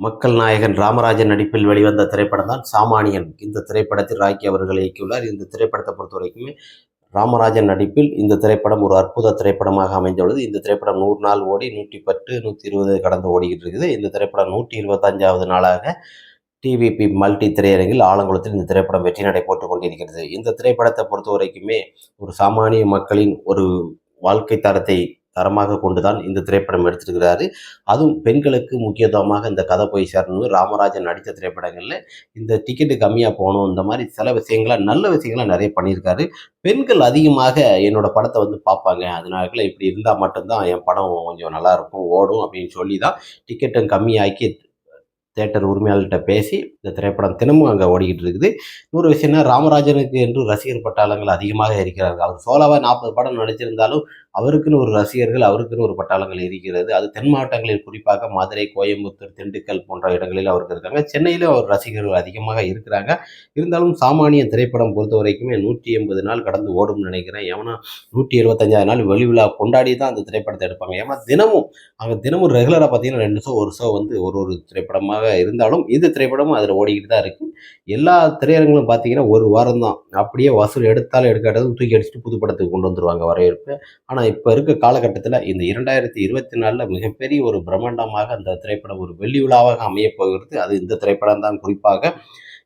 மக்கள் நாயகன் ராமராஜன் நடிப்பில் வெளிவந்த திரைப்படம் தான் சாமானியன். இந்த திரைப்படத்தில் ராக்கி அவர்கள் இயக்கியுள்ளார். இந்த திரைப்படத்தை பொறுத்த வரைக்குமே ராமராஜன் நடிப்பில் இந்த திரைப்படம் ஒரு அற்புத திரைப்படமாக அமைந்துள்ளது. இந்த திரைப்படம் நூறு நாள் ஓடி நூற்றி பத்து நூற்றி இருபது கடந்து ஓடிக்கிட்டு இருக்குது. இந்த திரைப்படம் நூற்றி இருபத்தஞ்சாவது நாளாக டிவிபி மல்டி திரையரங்கில் ஆலங்குளத்தில் இந்த திரைப்படம் வெற்றி நடை போட்டுக் கொண்டிருக்கிறது. இந்த திரைப்படத்தை பொறுத்த வரைக்குமே ஒரு சாமானிய மக்களின் ஒரு வாழ்க்கை தரத்தை தரமாக கொண்டுதான் இந்த திரைப்படம் எடுத்திருக்கிறாரு. அதுவும் பெண்களுக்கு முக்கியத்துவமாக இந்த கதை போய் சேரணும். ராமராஜன் நடித்த திரைப்படங்களில் இந்த டிக்கெட்டு கம்மியாக போகணும் இந்த மாதிரி சில விஷயங்களை நல்ல விஷயங்களாக நிறைய பண்ணியிருக்காரு. பெண்கள் அதிகமாக என்னோட படத்தை வந்து பார்ப்பாங்க. அதனால இப்படி இருந்தால் மட்டும்தான் என் படம் கொஞ்சம் நல்லாயிருக்கும் ஓடும் அப்படின்னு சொல்லி தான் டிக்கெட்டும் கம்மியாக்கி தேட்டர் உரிமையாளர்கிட்ட பேசி இந்த திரைப்படம் தினமும் அங்கே ஓடிக்கிட்டு இருக்குது. இன்னொரு விஷயம்னா ராமராஜனுக்கு என்று ரசிகர் பட்டாளங்கள் அதிகமாக இருக்கிறார்கள். அவர் சோலாவாக நாற்பது படம் நடிச்சிருந்தாலும் அவருக்குன்னு ஒரு ரசிகர்கள் அவருக்குன்னு ஒரு பட்டாளங்கள் இருக்கிறது. அது தென் மாவட்டங்களில் குறிப்பாக மதுரை கோயம்புத்தூர் திண்டுக்கல் போன்ற இடங்களில் அவருக்கு இருக்காங்க. சென்னையிலும் அவர் ரசிகர்கள் அதிகமாக இருக்கிறாங்க. இருந்தாலும் சாமானிய திரைப்படம் பொறுத்த வரைக்குமே நூற்றி எண்பது நாள் கடந்து ஓடும்னு நினைக்கிறேன். ஏன்னா நூற்றி எழுபத்தஞ்சாவது நாள் வெளி விழா கொண்டாடி தான் அந்த திரைப்படத்தை எடுப்பாங்க. ஏன்னா தினமும் அங்கே தினமும் ரெகுலராக பார்த்தீங்கன்னா ரெண்டு ஷோ ஒரு ஷோ வந்து ஒரு ஒரு திரைப்படமாக இருந்தாலும் இந்த திரைப்படமும் அதில் ஓடிக்கிட்டு தான் இருக்குது எல்லா திரையரங்களும் பார்த்தீங்கன்னா ஒரு வாரம் தான் அப்படியே வசூல் எடுத்தாலும் எடுக்காட்டதும் தூக்கி அடிச்சுட்டு புது படத்துக்கு கொண்டு வந்துருவாங்க வரவேற்பு. ஆனால் இப்போ இருக்க காலகட்டத்தில் இந்த இரண்டாயிரத்தி இருபத்தி நாலில் மிகப்பெரிய ஒரு பிரம்மாண்டமாக அந்த திரைப்படம் ஒரு வெள்ளி விழாவாக அமையப் போகிறது. அது இந்த திரைப்படம் தான். குறிப்பாக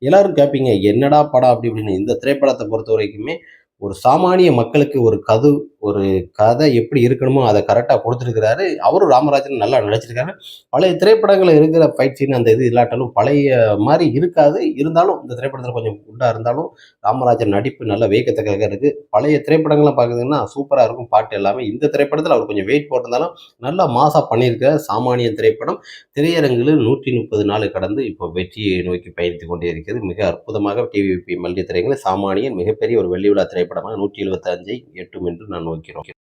எல்லாரும் கேட்பீங்க என்னடா படம்? அப்படி இப்படின்னு. இந்த திரைப்படத்தை பொறுத்த வரைக்குமே ஒரு சாமானிய மக்களுக்கு ஒரு கது ஒரு கதை எப்படி இருக்கணுமோ அதை கரெக்டாக கொடுத்துருக்கிறாரு. அவரும் ராமராஜன் நல்லா நடிச்சிருக்காரு. பழைய திரைப்படங்களில் இருக்கிற ஃபைட் சீன் அந்த இது இல்லாட்டாலும் பழைய மாதிரி இருக்காது. இருந்தாலும் இந்த திரைப்படத்தில் கொஞ்சம் குண்டாக இருந்தாலும் ராமராஜன் நடிப்பு நல்ல வேகத்தக்காக இருக்குது பழைய திரைப்படங்கள்லாம் பார்க்குறதுன்னா சூப்பராக இருக்கும் பாட்டு எல்லாமே. இந்த திரைப்படத்தில் அவர் கொஞ்சம் வெயிட் போட்டிருந்தாலும் நல்லா மாசாக பண்ணியிருக்க சாமானிய திரைப்படம் திரையரங்கில் நூற்றி முப்பது நாள் கடந்து இப்போ வெற்றியை நோக்கி பயணித்து கொண்டே இருக்கிறது. மிக அற்புதமாக டிவிபி மல்லிகை திரையங்களில் சாமானியன் மிகப்பெரிய ஒரு வெள்ளி விழா திரைப்படமாக நூற்றி எழுபத்தஞ்சை எட்டும் என்று நான் quiero, quiero